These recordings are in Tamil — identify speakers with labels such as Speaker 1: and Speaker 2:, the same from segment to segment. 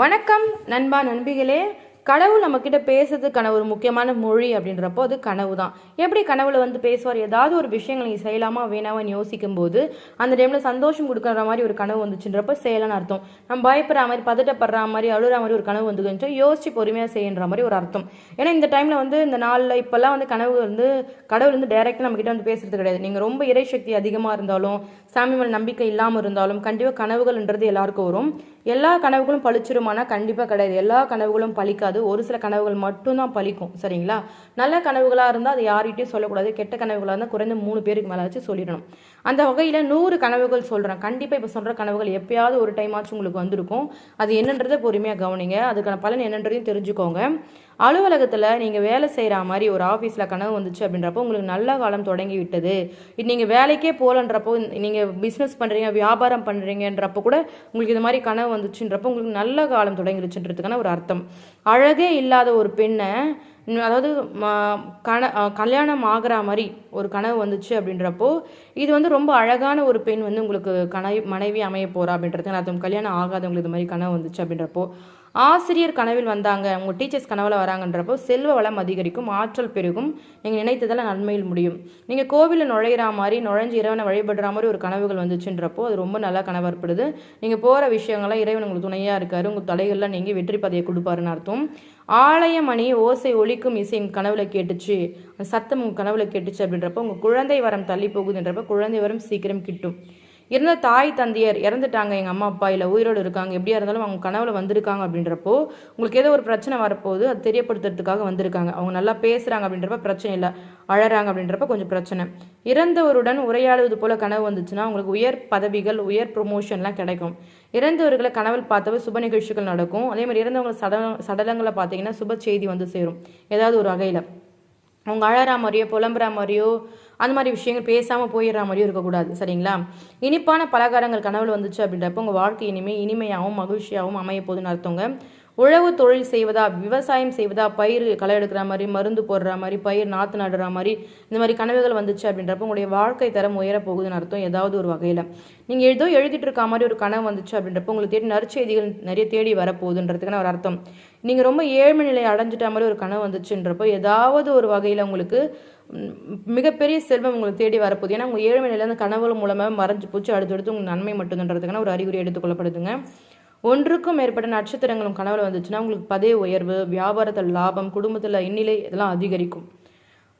Speaker 1: வணக்கம் நண்பா நண்பிகளே. கடவுள் நம்மக்கிட்ட பேசுறதுக்கான ஒரு முக்கியமான மொழி அப்படின்றப்போ அது கனவு தான். எப்படி கனவுல வந்து பேசுவார்? ஏதாவது ஒரு விஷயங்கள் நீங்கள் செய்யலாமா வேணாமான்னு யோசிக்கும் போது அந்த டைமில் சந்தோஷம் கொடுக்குற மாதிரி ஒரு கனவு வந்துச்சுன்றப்ப செய்யலாம்னு அர்த்தம். நம்ம பயப்படுற மாதிரி பதட்டப்படுற மாதிரி அழுற மாதிரி ஒரு கனவு வந்துச்சுன்னா யோசிச்சு பொறுமையாக செய்யன்ற மாதிரி ஒரு அர்த்தம். ஏன்னா இந்த டைமில் வந்து இந்த நாளில் இப்போல்லாம் வந்து கனவு வந்து கடவுள் வந்து டைரெக்டாக நம்மக்கிட்ட வந்து பேசுறது கிடையாது. நீங்கள் ரொம்ப இறைசக்தி அதிகமாக இருந்தாலும் சாமி மேல் நம்பிக்கை இல்லாமல் இருந்தாலும் கண்டிப்பாக கனவுகள்ன்றது எல்லாருக்கும் வரும். எல்லா கனவுகளும் பழிச்சிருமானா கண்டிப்பாக கிடையாது. எல்லா கனவுகளும் பழிக்காது ஒரு சில கனவுகள் மட்டும்தான் பழிக்கும் சரிங்களா? நல்ல கனவுகளாக இருந்தால் அது யார்கிட்டையும் சொல்லக்கூடாது. கெட்ட கனவுகளாக இருந்தால் குறைந்த மூணு பேருக்கு மேலே வச்சு சொல்லிடணும். அந்த வகையில் நூறு கனவுகள் சொல்கிறேன் கண்டிப்பாக இப்போ சொல்கிற கனவுகள் எப்பயாவது ஒரு டைமாச்சும் உங்களுக்கு வந்திருக்கும். அது என்னன்றதை பொறுமையாக கவனிங்க. அதுக்கான பலன் என்னன்றதையும் தெரிஞ்சுக்கோங்க. அலுவலகத்தில் நீங்கள் வேலை செய்கிற மாதிரி ஒரு ஆஃபீஸில் கனவு வந்துச்சு அப்படின்றப்போ உங்களுக்கு நல்ல காலம் தொடங்கி விட்டது நீங்கள் வேலைக்கே போகலன்றப்போ நீங்கள் பிஸ்னஸ் பண்ணுறீங்க வியாபாரம் பண்ணுறீங்கன்றப்போ கூட உங்களுக்கு இது மாதிரி கனவு வந்துச்சுன்றப்போ உங்களுக்கு நல்ல காலம் தொடங்கிருச்சுன்றதுக்கான ஒரு அர்த்தம். அழகே இல்லாத ஒரு பெண்ணை அதாவது கண கன கல்யாணம் ஆகிற மாதிரி ஒரு கனவு வந்துச்சு அப்படின்றப்போ இது வந்து ரொம்ப அழகான ஒரு பெண் வந்து உங்களுக்கு கனவு மனைவி அமைய போகிறா அப்படின்றதுக்கு அர்த்தம். கல்யாணம் ஆகாதவங்களுக்கு இது மாதிரி கனவு வந்துச்சு அப்படின்றப்போ ஆசிரியர் கனவில் வந்தாங்க. உங்கள் டீச்சர்ஸ் கனவில் வராங்கன்றப்போ செல்வ வளம் அதிகரிக்கும் ஆற்றல் பெருகும். நீங்கள் நினைத்ததால் நன்மையில் முடியும். நீங்கள் கோவிலில் நுழையிற மாதிரி நுழைஞ்சு இறைவனை வழிபடுற மாதிரி ஒரு கனவுகள் வந்துச்சுன்றப்போ அது ரொம்ப நல்லா கனவா ஏற்படுது நீங்கள் போகிற விஷயங்கள்லாம் இறைவன் உங்களுக்கு துணையாக இருக்காரு. உங்கள் தலைகள்லாம் நீங்கள் வெற்றி பதையை கொடுப்பாருன்னு அர்த்தம். ஆலயமணி ஓசை ஒழிக்கும் இசை உங்கள் கனவுல கேட்டுச்சு. சத்தம் உங்கள் கனவுல கேட்டுச்சு அப்படின்றப்போ உங்கள் குழந்தை வரம் தள்ளி போகுதுன்றப்போ குழந்தை வரம் சீக்கிரம் கிட்டும். இருந்த தாய் தந்தையர் இறந்துட்டாங்க. எங்கள் அம்மா அப்பா இல்லை உயிரோடு இருக்காங்க. எப்படியா இருந்தாலும் அவங்க கனவுல வந்திருக்காங்க அப்படின்றப்போ உங்களுக்கு ஏதோ ஒரு பிரச்சனை வரப்போகுது. அது தெரியப்படுத்துறதுக்காக வந்திருக்காங்க. அவங்க நல்லா பேசுகிறாங்க அப்படின்றப்ப பிரச்சனை இல்லை. அழறாங்க அப்படின்றப்ப கொஞ்சம் பிரச்சனை. இறந்தவருடன் உரையாடுவது போல கனவு வந்துச்சுன்னா உங்களுக்கு உயர் பதவிகள் உயர் ப்ரொமோஷன்லாம் கிடைக்கும். இறந்தவர்களை கனவில் பார்த்தவ சுப நிகழ்ச்சிகள் நடக்கும். அதே மாதிரி இறந்தவங்க சடல சடலங்களை பார்த்தீங்கன்னா சுப செய்தி வந்து சேரும். ஏதாவது ஒரு வகையில். அவங்க அழகிற மாதிரியோ புலம்புற மாதிரியோ அந்த மாதிரி விஷயங்கள் பேசாமல் போயிடுற மாதிரியும் இருக்கக்கூடாது சரிங்களா? இனிப்பான பலகாரங்கள் கனவுல வந்துச்சு அப்படின்றப்ப உங்கள் வாழ்க்கை இனிமே இனிமையாகவும் மகிழ்ச்சியாகவும் அமைய போகுதுன்னு அர்த்தங்க. உழவு தொழில் செய்வதா விவசாயம் செய்வதா பயிர் களை எடுக்கிற மாதிரி மருந்து போடுற மாதிரி பயிர் நாற்று நடுற மாதிரி இந்த மாதிரி கனவுகள் வந்துச்சு அப்படின்றப்ப உங்களுடைய வாழ்க்கை தரம் உயர போகுதுன்னு அர்த்தம் ஏதாவது ஒரு வகையில். நீங்கள் ஏதோ எழுதிட்டு இருக்க மாதிரி ஒரு கனவு வந்துச்சு அப்படின்றப்ப உங்களுக்கு தேடி நற்செய்திகள் நிறைய தேடி வரப்போகுதுன்றதுக்கான ஒரு அர்த்தம். நீங்கள் ரொம்ப ஏழ்மை நிலை அடைஞ்சிட்ட மாதிரி ஒரு கனவு வந்துச்சுன்றப்போ ஏதாவது ஒரு வகையில் உங்களுக்கு மிகப்பெரிய செல்வம் உங்களுக்கு தேடி வரப்போகுது. ஏன்னா உங்கள் ஏழ்மை நிலையிலேருந்து கனவுகள் மூலமாக மறைஞ்சு போச்சு. அடுத்தடுத்து உங்களுக்கு நன்மை மட்டும்ன்றதுக்கான ஒரு அறிகுறி எடுத்துக்கொள்ளப்படுதுங்க ஒன்றுக்கும் மேற்பட்ட நட்சத்திரங்களும் கனவுல வந்துச்சுன்னா உங்களுக்கு பதவி உயர்வு வியாபாரத்தில் லாபம் குடும்பத்தில் இந்நிலை இதெல்லாம் அதிகரிக்கும்.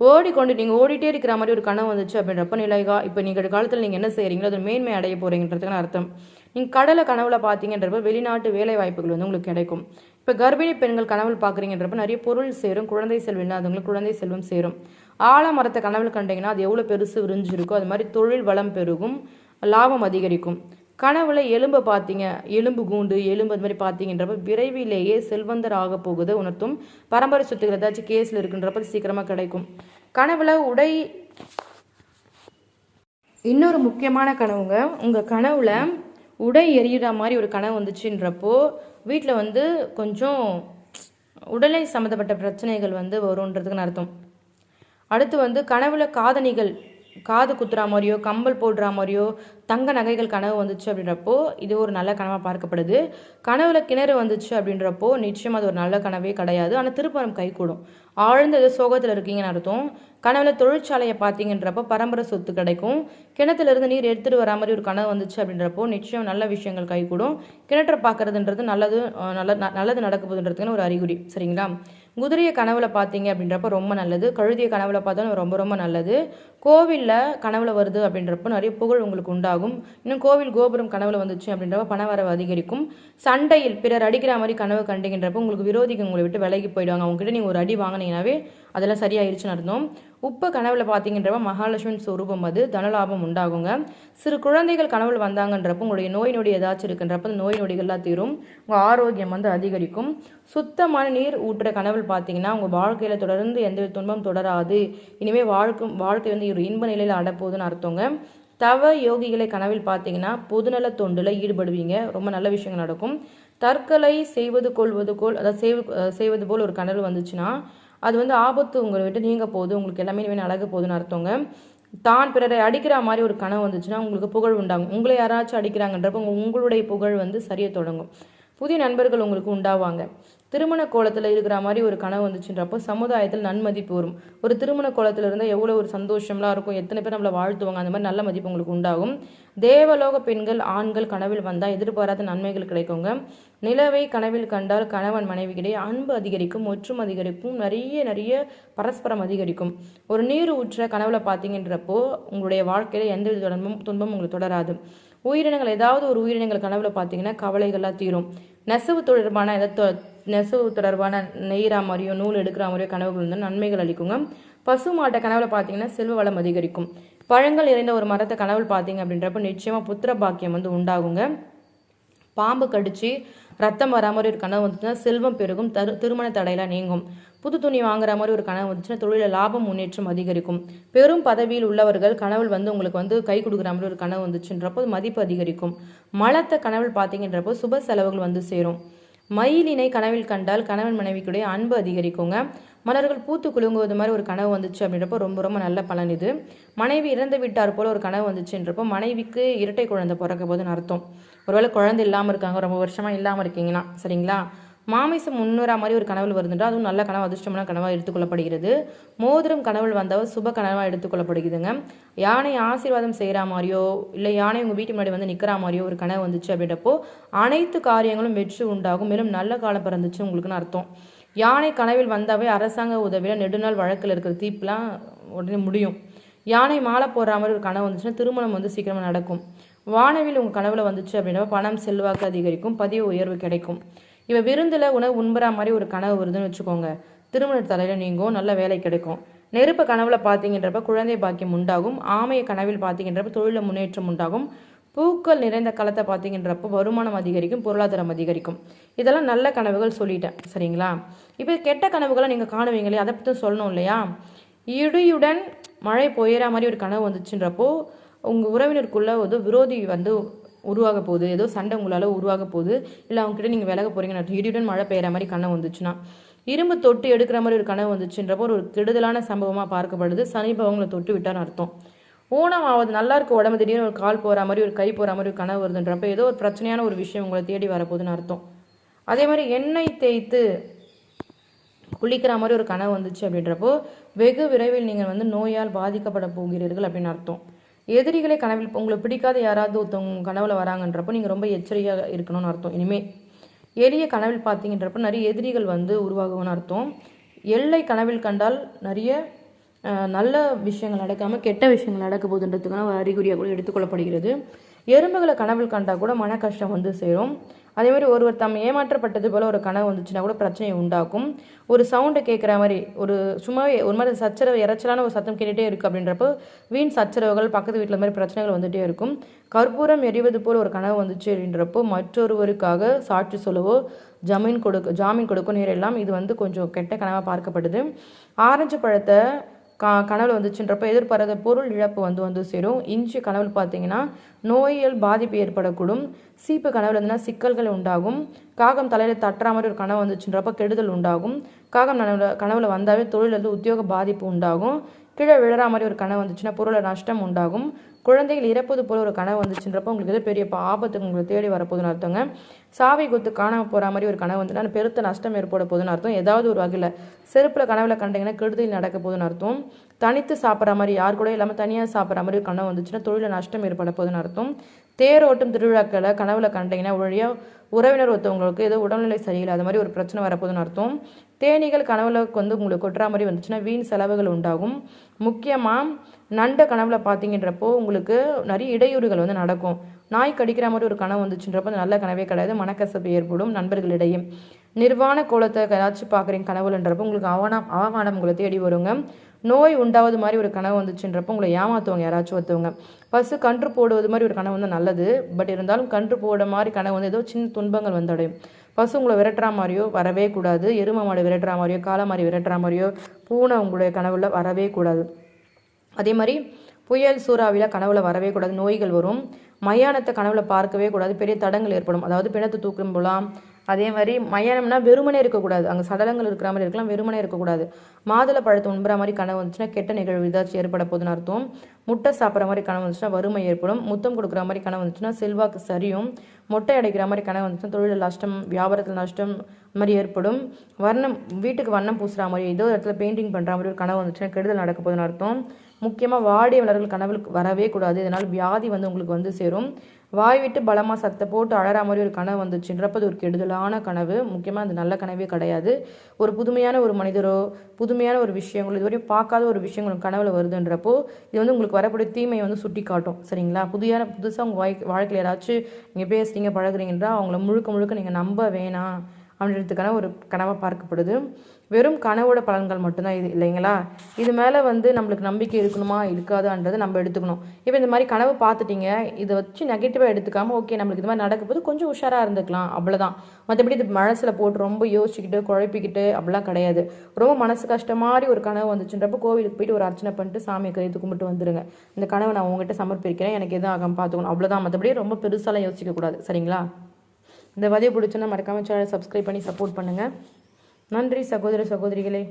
Speaker 1: ஓடிக்கொண்டு நீங்கள் ஓடிட்டே இருக்கிற மாதிரி ஒரு கனவு வந்துச்சு அப்படின்றப்ப நிலைகா இப்போ நீங்கள் காலத்தில் நீங்கள் என்ன செய்கிறீங்களோ அது மேன்மை அடைய போகிறீங்கன்றதுக்கான அர்த்தம். நீங்கள் கடலை கனவுல பார்த்தீங்கன்றப்ப வெளிநாட்டு வேலை வாய்ப்புகள் வந்து உங்களுக்கு கிடைக்கும். இப்போ கர்ப்பிணி பெண்கள் கனவில் பார்க்குறீங்கன்றப்ப நிறைய பொருள் சேரும் குழந்தை செல்வம் இல்லாதவங்களுக்கு குழந்தை செல்வம் சேரும். ஆலமரத்தை கனவுல கண்டிங்கன்னா அது எவ்வளோ பெருசு விரிஞ்சிருக்கோ அது மாதிரி தொழில் வளம் பெருகும் லாபம் அதிகரிக்கும். கனவுல எலும்பை பார்த்தீங்க எலும்பு கூண்டு எலும்பு அது மாதிரி பார்த்தீங்கன்றப்ப விரைவிலேயே செல்வந்தர் ஆக போகுது உணர்த்தும். பரம்பரை சொத்துக்கள் ஏதாச்சும் கேஸில் இருக்குன்றப்ப சீக்கிரமாக கிடைக்கும். கனவுல உடை இன்னொரு முக்கியமான கனவுங்க உங்கள் கனவுல உடை எரியிற மாதிரி ஒரு கனவு வந்துச்சுன்றப்போ வீட்டில் வந்து கொஞ்சம் உடலை சம்மந்தப்பட்ட பிரச்சனைகள் வந்து வரும்ன்றதுக்கு அர்த்தம். அடுத்து வந்து கனவுல காதணிகள் காது குத்துறா மாதிரியோ கம்பல் போடுற மாதிரியோ தங்க நகைகள் கனவு வந்துச்சு அப்படின்றப்போ இது ஒரு நல்ல கனவாக பார்க்கப்படுது. கனவுல கிணறு வந்துச்சு அப்படின்றப்போ நிச்சயம் அது ஒரு நல்ல கனவே கிடையாது. ஆனால் திருப்பரம் கைகூடும். ஆழ்ந்த ஏதோ சோகத்தில் இருக்கீங்கன்னு அர்த்தம். கனவுல தொழிற்சாலையை பார்த்தீங்கன்றப்போ பரம்பரை சொத்து கிடைக்கும். கிணத்துலேருந்து நீர் எடுத்துகிட்டு வர மாதிரி ஒரு கனவு வந்துச்சு அப்படின்றப்போ நிச்சயம் நல்ல விஷயங்கள் கைகூடும். கிணற்றை பார்க்கறதுன்றது நல்லது நல்ல ந- நல்லது நடக்க போகுதுன்றதுக்குன்னு ஒரு அறிகுறி. சரிங்களா? குதிரையை கனவுல பார்த்தீங்க அப்படின்றப்ப ரொம்ப நல்லது. கழுதியை கனவுல பார்த்தாலும் ரொம்ப ரொம்ப நல்லது. கோவிலில் கனவுல வருது அப்படின்றப்போ நிறைய புகழ் உங்களுக்கு உண்டாகும். இன்னும் கோவில் கோபுரம் கனவுல வந்துச்சு அப்படின்றப்ப பணவரவு அதிகரிக்கும். சண்டையில் பிறர் அடிக்கிற மாதிரி கனவு கண்டிங்கன்றப்போ உங்களுக்கு விரோதிகள் உங்களை விட்டு விலகி போயிடுவாங்க. அவங்ககிட்ட நீங்கள் ஒரு அடி வாங்கினீங்கன்னாவே அதெல்லாம் சரியாயிருச்சுன்னு அர்த்தம். உப்பு கனவுல பார்த்தீங்கன்றப்ப மகாலட்சுமி சொரூபம் அது. தனலாபம் உண்டாகுங்க. சிறு குழந்தைகள் கனவுல வந்தாங்கன்றப்போ உங்களுடைய நோய் நொடி ஏதாச்சும் இருக்குன்றப்ப அந்த நோய் நொடிகள்லாம் தீரும். உங்கள் ஆரோக்கியம் வந்து அதிகரிக்கும். சுத்தமான நீர் ஊற்றுற கனவுல பார்த்தீங்கன்னா உங்கள் வாழ்க்கையில் தொடர்ந்து எந்த துன்பம் தொடராது. இனிமேல் வாழ்க்கும் வாழ்க்கை வந்து ஒரு இன்ப நிலையில் அடப்போகுதுன்னு அர்த்தங்க. தவ யோகிகளை கனவில் பார்த்தீங்கன்னா பொதுநல தொண்டில் ஈடுபடுவீங்க. ரொம்ப நல்ல விஷயங்கள் நடக்கும். தற்கொலை செய்வது கொள்வது போல் அதாவது செய்வது போல் ஒரு கனவு வந்துச்சுன்னா அது வந்து ஆபத்து உங்களை விட்டு நீங்க போகுது. உங்களுக்கு எல்லாமே இனிமேல் அழகு போகுதுன்னு அர்த்தங்க. தான் பிறரை அடிக்கிற மாதிரி ஒரு கனவு வந்துச்சுன்னா உங்களுக்கு புகழ் உண்டாகும். உங்களை யாராச்சும் அடிக்கிறாங்கன்றப்ப உங்களுடைய புகழ் வந்து சரிய தொடங்கும். புதிய நண்பர்கள் உங்களுக்கு உண்டாவாங்க. திருமண கோலத்தில் இருக்கிற மாதிரி ஒரு கனவு வந்துச்சுன்றப்போ சமுதாயத்தில் நன்மதிப்பு வரும். ஒரு திருமண கோலத்தில் இருந்தால் எவ்வளோ ஒரு சந்தோஷம்லாம் இருக்கும். எத்தனை பேர் நம்மளை வாழ்த்துவாங்க. அந்த மாதிரி நல்ல மதிப்பு உங்களுக்கு உண்டாகும். தேவலோக பெண்கள் ஆண்கள் கனவில் வந்தால் எதிர்பாராத நன்மைகள் கிடைக்குங்க. நிலவை கனவில் கண்டால் கணவன் மனைவிக்கிடையே அன்பு அதிகரிக்கும் ஒற்றும் அதிகரிக்கும் நிறைய நிறைய பரஸ்பரம் அதிகரிக்கும். ஒரு நீர் ஊற்ற கனவுல பார்த்தீங்கன்றப்போ உங்களுடைய வாழ்க்கையில் எந்த வித துன்பமும் துன்பம் உங்களுக்கு தொடராது. உயிரினங்கள் ஏதாவது ஒரு உயிரினங்கள் கனவுல பார்த்தீங்கன்னா கவலைகள்லாம் தீரும். நெசவு தொடர்பான ஏதாவது நெசவு தொடர்பான நெய்கிறா மாதிரியோ நூல் எடுக்கிற மாதிரியோ கனவுகள் வந்து நன்மைகள் அளிக்குங்க. பசு மாட்டை கனவுல பார்த்தீங்கன்னா செல்வ வளம் அதிகரிக்கும். பழங்கள் நிறைந்த ஒரு மரத்தை கனவு பார்த்தீங்க அப்படின்றப்ப நிச்சயமாக புத்திர பாக்கியம் வந்து உண்டாகுங்க. பாம்பு கடிச்சு ரத்தம் வரா மாதிரி ஒரு கனவு வந்துச்சுன்னா செல்வம் பெருகும் தரு திருமண தடையெல்லாம் நீங்கும். புது துணி வாங்குற மாதிரி ஒரு கனவு வந்துச்சுன்னா தொழிலில் லாபம் முன்னேற்றம் அதிகரிக்கும். பெரும் பதவியில் உள்ளவர்கள் கனவில் வந்து உங்களுக்கு வந்து கை கொடுக்குற மாதிரி ஒரு கனவு வந்துச்சுன்றப்போ மதிப்பு அதிகரிக்கும். மலத்தை கனவில் பார்த்தீங்கன்றப்போ சுப செலவுகள் வந்து சேரும். மயிலினை கனவில் கண்டால் கணவன் மனைவிக்குடைய அன்பு அதிகரிக்குங்க. மலர்கள் பூத்து குலுங்குவது மாதிரி ஒரு கனவு வந்துச்சு அப்படின்றப்போ ரொம்ப ரொம்ப நல்ல பலன் இது. மனைவி இறந்து விட்டார் போல ஒரு கனவு வந்துச்சுன்றப்போ மனைவிக்கு இரட்டை குழந்தை பிறக்க போதுன்னு அர்த்தம். ஒருவேளை குழந்தை இல்லாமல் இருக்காங்க ரொம்ப வருஷமாக இல்லாமல் இருக்கீங்கன்னா சரிங்களா? மாமிசம் முன்னுறா மாதிரி ஒரு கனவு வருதுன்றா அதுவும் நல்ல கனவு அதிர்ஷ்டமான கனவாக எடுத்துக்கொள்ளப்படுகிறது. மோதிரம் கனவு வந்தால் சுப கனவாக எடுத்துக்கொள்ளப்படுகிறதுங்க யானை ஆசீர்வாதம் செய்கிற மாதிரியோ இல்லை யானை உங்கள் வீட்டு முன்னாடி வந்து நிற்கிற மாதிரியோ ஒரு கனவு வந்துச்சு அப்படின்றப்போ அனைத்து காரியங்களும் வெற்றி உண்டாகும். மேலும் நல்ல காலம் பிறந்துச்சு உங்களுக்குன்னு அர்த்தம். யானை கனவில் வந்தாவே அரசாங்க உதவியில் நெடுநாள் வழக்கில் இருக்கிற தீப்புலாம் உடனே முடியும். யானை மாலை போடுற மாதிரி ஒரு கனவு வந்துச்சுன்னா திருமணம் வந்து சீக்கிரமாக நடக்கும். வானவில் உங்கள் கனவுல வந்துச்சு அப்படின்னா பணம் செல்வாக்கு அதிகரிக்கும் பதிவு உயர்வு கிடைக்கும். இவன் விருந்தில் உணவு உண்புற மாதிரி ஒரு கனவு வருதுன்னு வச்சுக்கோங்க. திருமண தலையில் நீங்கும் நல்ல வேலை கிடைக்கும். நெருப்ப கனவுல பார்த்தீங்கன்றப்ப குழந்தை பாக்கியம் உண்டாகும். ஆமைய கனவில் பார்த்தீங்கன்றப்ப தொழில முன்னேற்றம் உண்டாகும். பூக்கள் நிறைந்த காலத்தை பார்த்தீங்கன்றப்போ வருமானம் அதிகரிக்கும் பொருளாதாரம் அதிகரிக்கும். இதெல்லாம் நல்ல கனவுகள் சொல்லிட்டேன். சரிங்களா? இப்போ கெட்ட கனவுகளை நீங்கள் காணுவீங்களே அதை பற்றி சொல்லணும் இல்லையா? இடியுடன் மழை பொய்யற மாதிரி ஒரு கனவு வந்துச்சுன்றப்போ உங்கள் உறவினருக்குள்ளே ஒரு விரோதி வந்து உருவாக போகுது ஏதோ சண்டை உங்களால் உருவாக போகுது இல்லை அவங்ககிட்ட நீங்கள் விலக போகிறீங்கன்னு இடியுடன் மழை பெய்கிற மாதிரி கனவு வந்துச்சுன்னா இரும்பு தொட்டு எடுக்கிற மாதிரி ஒரு கனவு வந்துச்சுன்றப்போ ஒரு கெடுதலான சம்பவமாக பார்க்கப்படுது. சனி பவங்களை தொட்டு விட்டான்னு அர்த்தம். ஊனம் ஆகுது நல்லா இருக்க உடம்பு திடீர்னு ஒரு கால் போகிற மாதிரி ஒரு கை போகிற மாதிரி ஒரு கனவு வருதுன்றப்ப ஏதோ ஒரு பிரச்சனையான ஒரு விஷயம் உங்களை தேடி வரப்போகுதுன்னு அர்த்தம். அதே மாதிரி எண்ணெய் தேய்த்து குளிக்கிற மாதிரி ஒரு கனவு வந்துச்சு அப்படின்றப்போ வெகு விரைவில் நீங்கள் வந்து நோயால் பாதிக்கப்பட போகிறீர்கள் அப்படின்னு அர்த்தம். எதிரிகளை கனவில் உங்களை பிடிக்காத யாராவது ஒருத்தவங்க கனவுல வராங்கன்றப்போ நீங்கள் ரொம்ப எச்சரிக்கையாக இருக்கணும்னு அர்த்தம். இனிமே எளிய கனவில் பார்த்தீங்கன்றப்போ நிறைய எதிரிகள் வந்து உருவாகும்னு அர்த்தம். எல்லை கனவில் கண்டால் நிறைய நல்ல விஷயங்கள் நடக்காமல் கெட்ட விஷயங்கள் நடக்க போகுதுன்றதுக்கான ஒரு அறிகுறியாக கூட எடுத்துக்கொள்ளப்படுகிறது. எறும்புகளை கனவில் கண்டால் கூட மன கஷ்டம் வந்து சேரும். அதேமாதிரி ஒருவர் தம் ஏமாற்றப்பட்டது போல் ஒரு கனவு வந்துச்சுன்னா கூட பிரச்சனையை உண்டாக்கும். ஒரு சவுண்டை கேட்குற மாதிரி ஒரு சும்மாவே ஒரு மாதிரி சச்சரவு இறைச்சலான ஒரு சத்தம் கேட்டுகிட்டே இருக்குது அப்படின்றப்போ வீண் சச்சரவுகள் பக்கத்து வீட்டில் மாதிரி பிரச்சனைகள் வந்துகிட்டே இருக்கும். கற்பூரம் எரிவது போல் ஒரு கனவு வந்துச்சு அப்படின்றப்போ மற்றொருவருக்காக சாட்சி சொல்லவோ ஜமீன் கொடுக்க ஜாமீன் கொடுக்கும் நேரெல்லாம் இது வந்து கொஞ்சம் கெட்ட கனவாக பார்க்கப்படுது ஆரஞ்சு பழத்தை கா கனவுல வந்துச்சுன்றப்ப எதிர்பாராத பொருள் இழப்பு வந்து வந்து சேரும். இஞ்சி கனவு பார்த்தீங்கன்னா நோயியல் பாதிப்பு ஏற்படக்கூடும். சீப்பு கனவு இருந்துன்னா சிக்கல்கள் உண்டாகும். காகம் தலையில் தட்டுற மாதிரி ஒரு கனவு வந்துச்சுன்றப்ப கெடுதல் உண்டாகும். காகம் கனவுல கனவுல வந்தாவே தொழில் வந்து உத்தியோக பாதிப்பு உண்டாகும். கீழே விழற மாதிரி ஒரு கனவு வந்துச்சுன்னா பொருளை நஷ்டம் உண்டாகும். குழந்தைகள் இறப்பது போல ஒரு கனவு வந்துச்சுன்றப்போ உங்களுக்கு ஏதோ பெரிய ஆபத்துக்கு ஆபத்து உங்களை தேடி வரப்போகுதுன்னு அர்த்தங்க. சாவி குத்து காணாமல் போகிற மாதிரி ஒரு கனவு வந்துன்னா பெருத்த நஷ்டம் ஏற்பட போகுதுன்னு அர்த்தம். ஏதாவது ஒரு வகையில் செருப்பில் கனவுல கண்டிங்கன்னா கெடுதல் நடக்க போகுதுன்னு அர்த்தம். தனித்து சாப்பிட்ற மாதிரி யார் கூட இல்லாமல் தனியாக சாப்பிட்ற மாதிரி ஒரு கனவு வந்துச்சுன்னா தொழிலில் நஷ்டம் ஏற்பட போகுதுன்னு அர்த்தம். தேரோட்டும் திருவிழாக்களை கனவுல கண்டீங்கன்னா வழியாக உறவினர் ஒருத்தவங்களுக்கு ஏதோ உடல்நிலை சரியில்லை அது மாதிரி ஒரு பிரச்சனை வரப்போகுதுன்னு அர்த்தம். தேனீகள் கனவுல வந்து உங்களுக்கு கொட்டுற மாதிரி வந்துச்சுன்னா வீண் செலவுகள் உண்டாகும். முக்கியமாக நண்ட கனவுல பார்த்தீங்கன்றப்போ உங்களுக்கு நிறைய இடையூறுகள் வந்து நடக்கும். நாய் கடிக்கிற மாதிரி ஒரு கனவு வந்துச்சுன்றப்போ அது நல்ல கனவே கிடையாது. மனக்கசப்பு ஏற்படும் நண்பர்களிடையே. நிர்வாண கோலத்தை ஏதாச்சும் பார்க்குறீங்க கனவுலன்றப்போ. உங்களுக்கு அவமானம் அவமானம் உங்களை தேடி வருங்க. நோய் உண்டாவது மாதிரி ஒரு கனவு வந்துச்சுன்றப்போ உங்களை ஏமாத்துவாங்க யாராச்சும் ஒருத்தவங்க. பசு கன்று போடுவது மாதிரி ஒரு கனவு வந்து நல்லது. பட் இருந்தாலும் கன்று போட மாதிரி கனவு வந்து ஏதோ சின்ன துன்பங்கள் வந்தடையும். பசு உங்களை விரட்டுற மாதிரியோ வரவே கூடாது. எரும மாடு விரட்டுற மாதிரியோ காளை மாறி விரட்டுற மாதிரியோ பூனை உங்களுடைய கனவுல வரவே கூடாது. அதே மாதிரி புயல் சூறாவில கனவுல வரவே கூடாது. நோய்கள் வரும். மயானத்தை கனவுல பார்க்கவே கூடாது. பெரிய தடங்கள் ஏற்படும். அதாவது பிணத்தை தூக்கும் போலாம் அதே மாதிரி மயானம்னா வெறுமனே இருக்கக்கூடாது. அங்கே சடலங்கள் இருக்கிற மாதிரி இருக்கலாம் வெறுமனே இருக்கக்கூடாது. மாதுளை பழத்தை உண்புற மாதிரி கனவு வந்துச்சுன்னா கெட்ட நிகழ்வு ஏதாச்சும் ஏற்பட போகுதுன்னு அர்த்தம். முட்டை சாப்பிட்ற மாதிரி கனவு வந்துச்சுன்னா வறுமை ஏற்படும். முத்தம் கொடுக்குற மாதிரி கனவு வந்துச்சுன்னா செல்வாக்கு சரியும். மொட்டை அடைக்கிற மாதிரி கனவு வந்துச்சுன்னா தொழிலில் நஷ்டம் வியாபாரத்தில் நஷ்டம் இந்த மாதிரி ஏற்படும். வர்ணம் வீட்டுக்கு வண்ணம் பூசுகிற மாதிரி ஏதோ இடத்துல பெயிண்டிங் பண்ணுற மாதிரி ஒரு கனவு வந்துச்சுன்னா கெடுதல் நடக்க போகுதுன்னு அர்த்தம். முக்கியமாக வாடிய மலர்கள் கனவுக்கு வரவே கூடாது. இதனால் வியாதி வந்து உங்களுக்கு வந்து சேரும். வாய் விட்டு பலமாக சத்தை போட்டு அழற மாதிரி ஒரு கனவு வந்துச்சுன்றப்ப அது ஒரு கெடுதலான கனவு. முக்கியமாக அது நல்ல கனவே கிடையாது. ஒரு புதுமையான ஒரு மனிதரோ புதுமையான ஒரு விஷயங்களோ இதுவரையும் பார்க்காத ஒரு விஷயங்கள் கனவில் வருதுன்றப்போ இது வந்து உங்களுக்கு வரக்கூடிய தீமையை வந்து சுட்டி காட்டும் சரிங்களா? புதிய புதுசாக உங்கள் வாய் வாழ்க்கையில் யாராச்சும் நீங்கள் பேசுகிறீங்க பழகுறீங்கன்னா அவங்கள முழுக்க முழுக்க நீங்கள் நம்ப வேணாம் அப்படின்றதுக்கான ஒரு கனவாக பார்க்கப்படுது. வெறும் கனவோட பலன்கள் மட்டும்தான் இது இல்லைங்களா? இது மேலே வந்து நம்மளுக்கு நம்பிக்கை இருக்கணுமா இருக்காதான்றதை நம்ம எடுத்துக்கணும். இப்போ இந்த மாதிரி கனவு பார்த்துட்டீங்க இதை வச்சு நெகட்டிவாக எடுத்துக்காமல் ஓகே நம்மளுக்கு இது மாதிரி நடக்கும்போது கொஞ்சம் உஷாராக இருந்துக்கலாம் அவ்வளோதான் மற்றபடி இது மனசில் போட்டு ரொம்ப யோசிச்சுக்கிட்டு குழப்பிக்கிட்டு அப்படிலாம் கிடையாது. ரொம்ப மனசு கஷ்டம் மாதிரி ஒரு கனவு வந்துச்சுன்றப்போ கோவிலுக்கு போயிட்டு ஒரு அர்ச்சனை பண்ணிட்டு சாமியை கருத்து கும்பிட்டு வந்துடுங்க இந்த கனவை நான் உங்ககிட்ட சமர்ப்பிக்கிறேன் எனக்கு எதுவும் ஆகாமல் பார்த்துக்கணும் அவ்வளோதான் மற்றபடி ரொம்ப பெருசாலாம் யோசிக்கக்கூடாது சரிங்களா? இந்த பதிவு பிடிச்சுன்னா மறக்காமல் சேனல் சப்ஸ்கிரைப் பண்ணி சப்போர்ட் பண்ணுங்கள் நன்றி சகோதர சகோதரிகளே.